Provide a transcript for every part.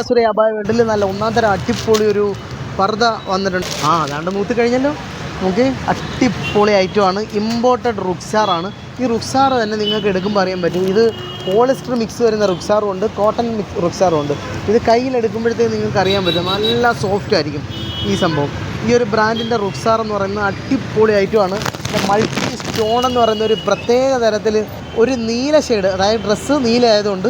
കമലാസുര അപായ വേണ്ടിൽ നല്ല ഒന്നാം തരം അടിപൊളി ഒരു പർദ്ദ വന്നിട്ടുണ്ട്. ആ അതാണ്ട് മൂത്ത് കഴിഞ്ഞല്ലോ. നമുക്ക് അടിപൊളി ഐറ്റമാണ് ഇമ്പോർട്ടഡ് റുക്സാറാണ് ഈ റുക്സാർ തന്നെ നിങ്ങൾക്ക് എടുക്കുമ്പോൾ അറിയാൻ പറ്റും. ഇത് പോളിസ്റ്റർ മിക്സ് വരുന്ന റുക്സാറും ഉണ്ട് കോട്ടൺ മിക്സ് റുക്സാറും ഉണ്ട്. ഇത് കയ്യിലെടുക്കുമ്പോഴത്തേക്ക് നിങ്ങൾക്ക് അറിയാൻ പറ്റും. നല്ല സോഫ്റ്റ് ആയിരിക്കും ഈ സംഭവം. ഈ ഒരു ബ്രാൻഡിന്റെ റുക്സാർ എന്ന് പറയുന്ന അടിപൊളി ഐറ്റമാണ് മൾട്ടി സ്റ്റോൺ എന്ന് പറയുന്ന ഒരു പ്രത്യേക തരത്തിൽ ഒരു നീല ഷെയ്ഡ് അതായത് ഡ്രസ്സ് നീല ആയതുകൊണ്ട്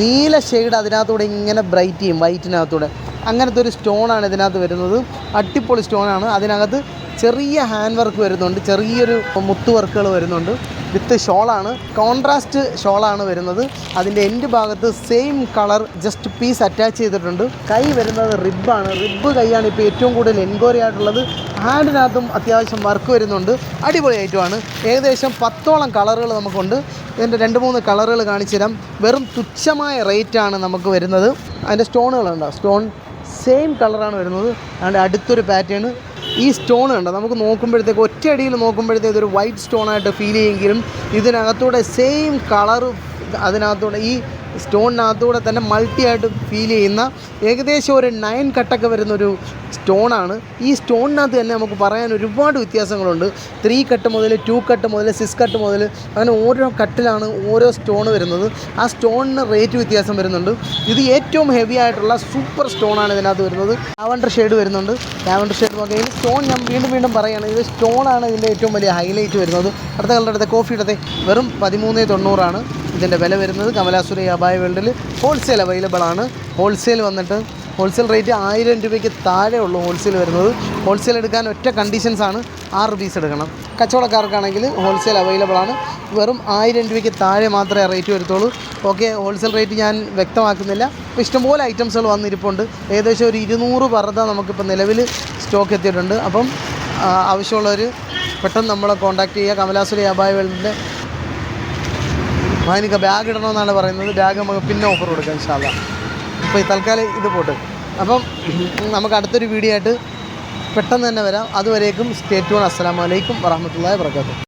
നീല ഷെയ്ഡ് അതിനകത്തൂടെ ഇങ്ങനെ ബ്രൈറ്റ് ചെയ്യും വൈറ്റിനകത്തൂടെ അങ്ങനത്തെ ഒരു സ്റ്റോണാണ് ഇതിനകത്ത് വരുന്നത്. അടിപൊളി സ്റ്റോണാണ് അതിനകത്ത് ചെറിയ ഹാൻഡ് വർക്ക് വരുന്നുണ്ട്. ചെറിയൊരു മുത്തു വർക്കുകൾ വരുന്നുണ്ട്. വിത്ത് ഷോളാണ് കോൺട്രാസ്റ്റ് ഷോളാണ് വരുന്നത്. അതിന്റെ എൻഡ് ഭാഗത്ത് same colour just piece attach ചെയ്തിട്ടുണ്ട്. കൈ വരുന്നത് റിബാണ് റിബ് കൈയാണ് ഇപ്പോൾ ഏറ്റവും കൂടുതൽ എൻക്വയറി ആയിട്ടുള്ളത്. ഹാൻഡിനകത്തും അത്യാവശ്യം വർക്ക് വരുന്നുണ്ട്. അടിപൊളി ഐറ്റമാണ് ഏകദേശം പത്തോളം കളറുകൾ നമുക്കുണ്ട്. ഇതിന്റെ രണ്ട് മൂന്ന് കളറുകൾ കാണിച്ചു തരാം വെറും തുച്ഛമായ റേറ്റാണ് നമുക്ക് വരുന്നത്. അതിന്റെ സ്റ്റോണുകളുണ്ടോ? സ്റ്റോൺ സെയിം കളറാണ് വരുന്നത്. അതുകൊണ്ട് അടുത്തൊരു പാറ്റേൺ ഈ സ്റ്റോൺ ഉണ്ട് നമുക്ക് നോക്കുമ്പോഴത്തേക്ക് ഒറ്റയടിയിൽ നോക്കുമ്പോഴത്തേക്ക് ഇതൊരു വൈറ്റ് സ്റ്റോണായിട്ട് ഫീൽ ചെയ്യുമെങ്കിലും ഇതിനകത്തൂടെ സെയിം കളർ അതിനകത്തൂടെ ഈ സ്റ്റോണിനകത്തൂടെ തന്നെ മൾട്ടി ആയിട്ട് ഫീൽ ചെയ്യുന്ന ഏകദേശം ഒരു നയൻ കട്ടൊക്കെ വരുന്നൊരു സ്റ്റോണാണ്. ഈ സ്റ്റോണിനകത്ത് തന്നെ നമുക്ക് പറയാൻ ഒരുപാട് വ്യത്യാസങ്ങളുണ്ട്. ത്രീ കട്ട് മുതൽ ടു കട്ട് മുതൽ സിക്സ് കട്ട് മുതൽ അങ്ങനെ ഓരോ കട്ടിലാണ് ഓരോ സ്റ്റോൺ വരുന്നത്. ആ സ്റ്റോണിന് റേറ്റ് വ്യത്യാസം വരുന്നുണ്ട്. ഇത് ഏറ്റവും ഹെവി ആയിട്ടുള്ള സൂപ്പർ സ്റ്റോണാണ് ഇതിനകത്ത് വരുന്നത്. ലാവണ്ടർ ഷെയ്ഡ് വരുന്നുണ്ട്. ലാവണ്ടർ ഷെയ്ഡ് നോക്കിയാൽ സ്റ്റോൺ ഞാൻ വീണ്ടും വീണ്ടും പറയുകയാണ്. ഇത് സ്റ്റോണാണ് ഇതിന്റെ ഏറ്റവും വലിയ ഹൈലൈറ്റ് വരുന്നത്. അടുത്ത കളറുടെ അടുത്ത കോഫി വെറും പതിമൂന്ന് തൊണ്ണൂറാണ്. ഇതിന്റെ വില വരുന്നത് കമലാസുര അബായ വേൾഡിൽ ഹോൾസെയിൽ അവൈലബിൾ ആണ്. ഹോൾസെയിൽ വന്നിട്ട് ഹോൾസെയിൽ റേറ്റ് ആയിരം രൂപയ്ക്ക് താഴെ ഉള്ളൂ ഹോൾസെയിൽ വരുന്നത്. ഹോൾസെയിൽ എടുക്കാൻ ഒറ്റ കണ്ടീഷൻസ് ആണ്. ആറ് പീസ് എടുക്കണം. കച്ചവടക്കാർക്കാണെങ്കിൽ ഹോൾസെയിൽ അവൈലബിൾ ആണ്. വെറും ആയിരം രൂപയ്ക്ക് താഴെ മാത്രമേ റേറ്റ് വരുത്തുള്ളൂ. ഓക്കെ ഹോൾസെയിൽ റേറ്റ് ഞാൻ വ്യക്തമാക്കുന്നില്ല. അപ്പോൾ ഇഷ്ടംപോലെ ഐറ്റംസുകൾ വന്നിരിപ്പുണ്ട്. ഏകദേശം ഒരു ഇരുന്നൂറ് പർദ്ദ നമുക്കിപ്പോൾ നിലവിൽ സ്റ്റോക്ക് എത്തിയിട്ടുണ്ട്. അപ്പം ആവശ്യമുള്ളവർ പെട്ടെന്ന് നമ്മളെ കോൺടാക്റ്റ് ചെയ്യുക. കമലാസുര അബായ വേൾഡിന്റെ എനിക്ക് ബാഗ് ഇടണമെന്നാണ് പറയുന്നത്. ബാഗ് നമുക്ക് പിന്നെ ഓഫർ കൊടുക്കാം ഇൻഷാല്ല അപ്പോൾ ഈ തൽക്കാലം ഇത് പോട്ട്. അപ്പം നമുക്ക് അടുത്തൊരു വീഡിയോ ആയിട്ട് പെട്ടെന്ന് തന്നെ വരാം. അതുവരേക്കും സ്റ്റേറ്റ് വൺ അസ്സാം വലൈക്കും വറഹമത്തല്ലാ വർക്കാത്തു